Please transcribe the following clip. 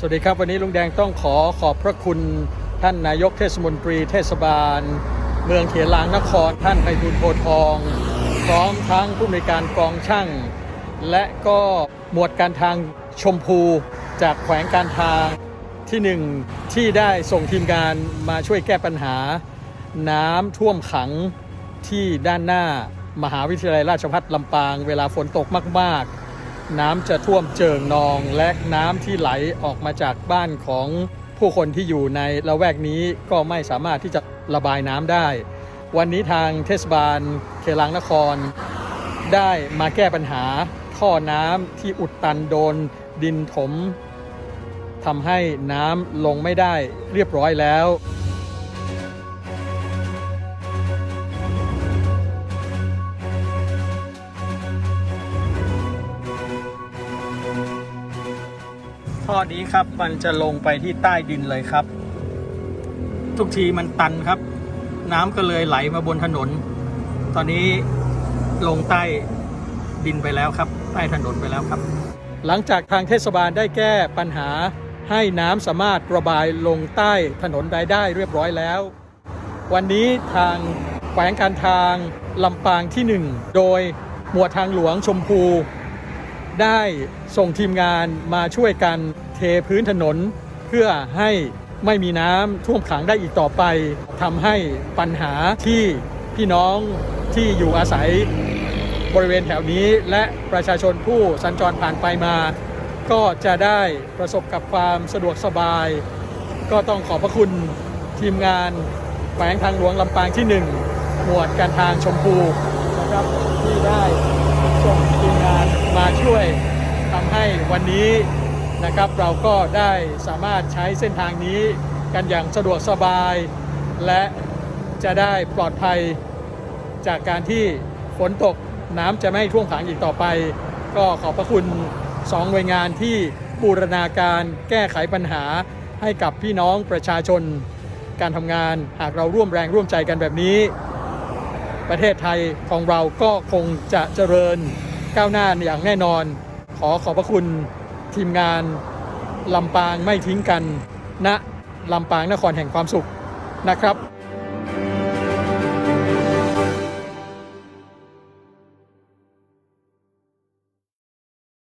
สวัสดีครับ วันนี้ลุงแดงต้องขอขอบพระคุณท่านนายกเทศมนตรีเทศบาล เมืองเขียนลางนครท่านไพฑูรย์โพทอง พร้อมทั้งผู้อำนวยการกองช่าง และก็หมวดการทางชมพูจากแขวงการทางที่หนึ่งที่ได้ส่งทีมงานมาช่วยแก้ปัญหา น้ำท่วมขังที่ด้านหน้ามหาวิทยาลัยราชภัฏลำปาง เวลาฝนตกมาก ๆ น้ำจะท่วมเจิ่งนอง และน้ำที่ไหลออกมาจากบ้านของผู้คนที่อยู่ในละแวกนี้ก็ไม่สามารถที่จะระบายน้ำได้ วันนี้ทางเทศบาลเขลังนคร ได้มาแก้ปัญหาท่อน้ำที่อุดตันโดนดินถมทำให้น้ำลงไม่ได้เรียบร้อยแล้ว ท่อนี้ครับ มันจะลงไปที่ใต้ดินเลยครับ ทุกทีมันตันครับ น้ำก็เลยไหลมาบนถนน ตอนนี้ลงใต้ดินไปแล้วครับ ใต้ถนนไปแล้วครับ หลังจากทางเทศบาลได้แก้ปัญหาให้น้ำสามารถระบายลงใต้ถนนใดได้เรียบร้อยแล้ว วันนี้ทางแขวงการทางลำปางที่ 1 โดยหมวดทางหลวงชมพู ได้ส่งทีมงานมาช่วยกันเทพื้นถนน เพื่อให้ไม่มีน้ำท่วมขังได้อีกต่อไปทำให้ปัญหาที่พี่น้องที่อยู่อาศัยบริเวณแถวนี้ และประชาชนผู้สัญจรผ่านไปมา ก็จะได้ประสบกับความสะดวกสบาย ก็ต้องขอบพระคุณทีมงานแขวงทางหลวงลำปางที่ 1 หมวดการทางชมพูนะครับที่ได้ส่ง มานมาช่วยทำให้วันนี้นะครับเราก็ได้สามารถใช้เส้นทางนี้กันอย่างสะดวกสบาย และจะได้ปลอดภัยจากการที่ฝนตกน้ำจะไม่ท่วมขังอีกต่อไป ก็ขอบพระคุณสองหน่วยงานที่บูรณาการแก้ไขปัญหาให้กับพี่น้องประชาชน การทำงานหากเราร่วมแรงร่วมใจกันแบบนี้ ประเทศไทยของเราก็คงจะเจริญ ก้าวหน้าอย่างแน่นอน ขอขอบพระคุณทีมงานลำปางไม่ทิ้งกันณลำปางนครแห่งความสุขนะครับ